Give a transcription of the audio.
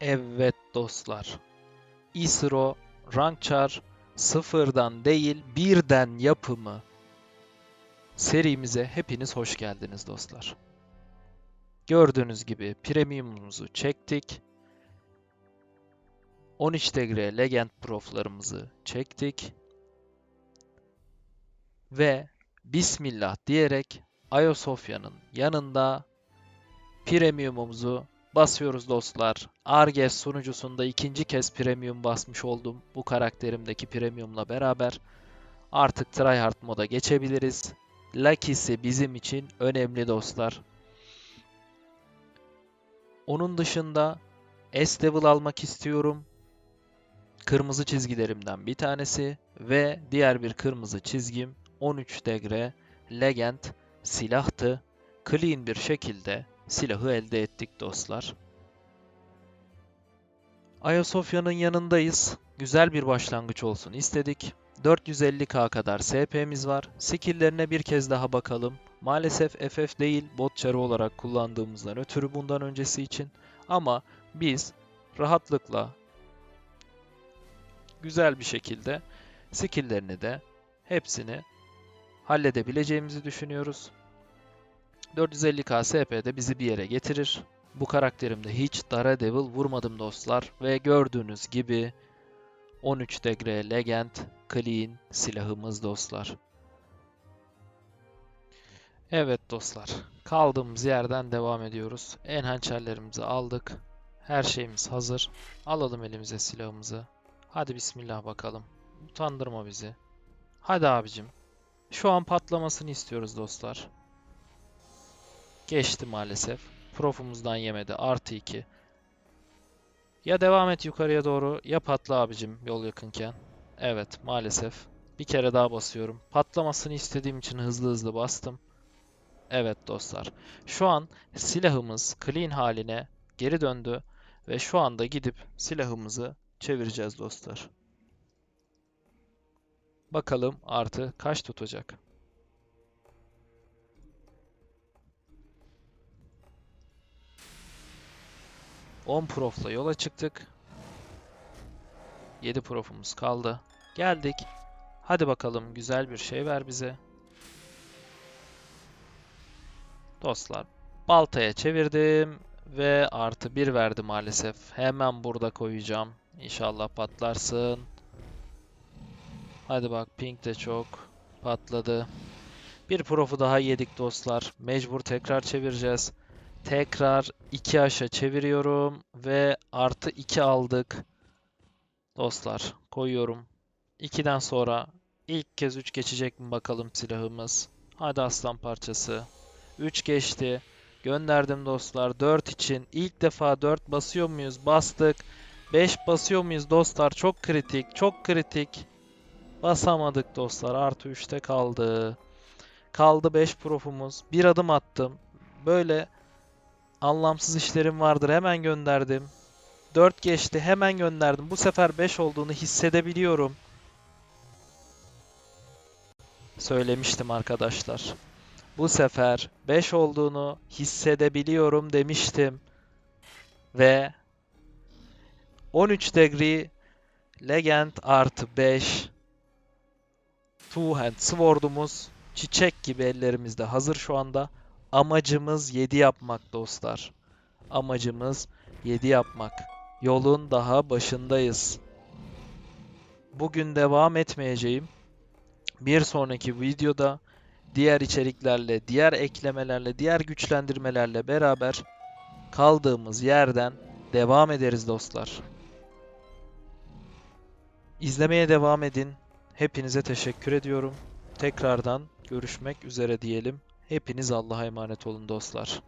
Evet dostlar. İSRO Rankçar sıfırdan değil birden yapımı serimize hepiniz hoş geldiniz dostlar. Gördüğünüz gibi premiumumuzu çektik. 13 Degre Legend Prof'larımızı çektik. Ve Bismillah diyerek Ayasofya'nın yanında premiumumuzu basıyoruz dostlar. Arges sunucusunda ikinci kez premium basmış oldum. Bu karakterimdeki premiumla beraber. Artık tryhard moda geçebiliriz. Lucky'si bizim için önemli dostlar. Onun dışında S-Level almak istiyorum. Kırmızı çizgilerimden bir tanesi ve diğer bir kırmızı çizgim 13 degre Legend silahtı. Clean bir şekilde silahı elde ettik dostlar. Ayasofya'nın yanındayız. Güzel bir başlangıç olsun istedik. 450k kadar SP'miz var. Skill'lerine bir kez daha bakalım. Maalesef FF değil bot çarı olarak kullandığımızdan ötürü bundan öncesi için. Ama biz rahatlıkla güzel bir şekilde skill'lerini de hepsini halledebileceğimizi düşünüyoruz. 450k SP de bizi bir yere getirir. Bu karakterimde hiç Daredevil vurmadım dostlar ve gördüğünüz gibi 13 degre Legend Clean silahımız dostlar. Evet dostlar, kaldığımız yerden devam ediyoruz. En hançerlerimizi aldık. Her şeyimiz hazır. Alalım elimize silahımızı. Hadi bismillah bakalım. Utandırma bizi. Hadi abicim. Şu an patlamasını istiyoruz dostlar. Geçti maalesef. Profumuzdan yemedi. Artı 2. Ya devam et yukarıya doğru ya patla abicim yol yakınken. Evet maalesef. Bir kere daha basıyorum. Patlamasını istediğim için hızlı hızlı bastım. Evet dostlar. Şu an silahımız clean haline geri döndü. Ve şu anda gidip silahımızı çevireceğiz dostlar. Bakalım artı kaç tutacak. On profla yola çıktık. 7 profumuz kaldı. Geldik. Hadi bakalım güzel bir şey ver bize. Dostlar baltaya çevirdim ve artı 1 verdi maalesef. Hemen burada koyacağım. İnşallah patlarsın. Hadi bak pink de çok patladı. Bir profu daha yedik dostlar. Mecbur tekrar çevireceğiz. Tekrar 2 aşağı çeviriyorum ve artı 2 aldık. Dostlar koyuyorum. 2'den sonra ilk kez 3 geçecek mi bakalım silahımız. Hadi aslan parçası. 3 geçti. Gönderdim dostlar. 4 için ilk defa 4 basıyor muyuz? Bastık. 5 basıyor muyuz dostlar? Çok kritik. Çok kritik. Basamadık dostlar. Artı 3'te kaldı. Kaldı 5 profumuz. Bir adım attım. Böyle anlamsız işlerim vardır. Hemen gönderdim. 4 geçti. Hemen gönderdim. Bu sefer 5 olduğunu hissedebiliyorum. Söylemiştim arkadaşlar. Bu sefer 5 olduğunu hissedebiliyorum demiştim. Ve 13 degree Legend artı 5 Two Hand Sword'umuz çiçek gibi ellerimizde hazır şu anda. Amacımız 7 yapmak dostlar. Amacımız 7 yapmak. Yolun daha başındayız. Bugün devam etmeyeceğim. Bir sonraki videoda diğer içeriklerle, diğer eklemelerle, diğer güçlendirmelerle beraber kaldığımız yerden devam ederiz dostlar. İzlemeye devam edin. Hepinize teşekkür ediyorum. Tekrardan görüşmek üzere diyelim. Hepiniz Allah'a emanet olun dostlar.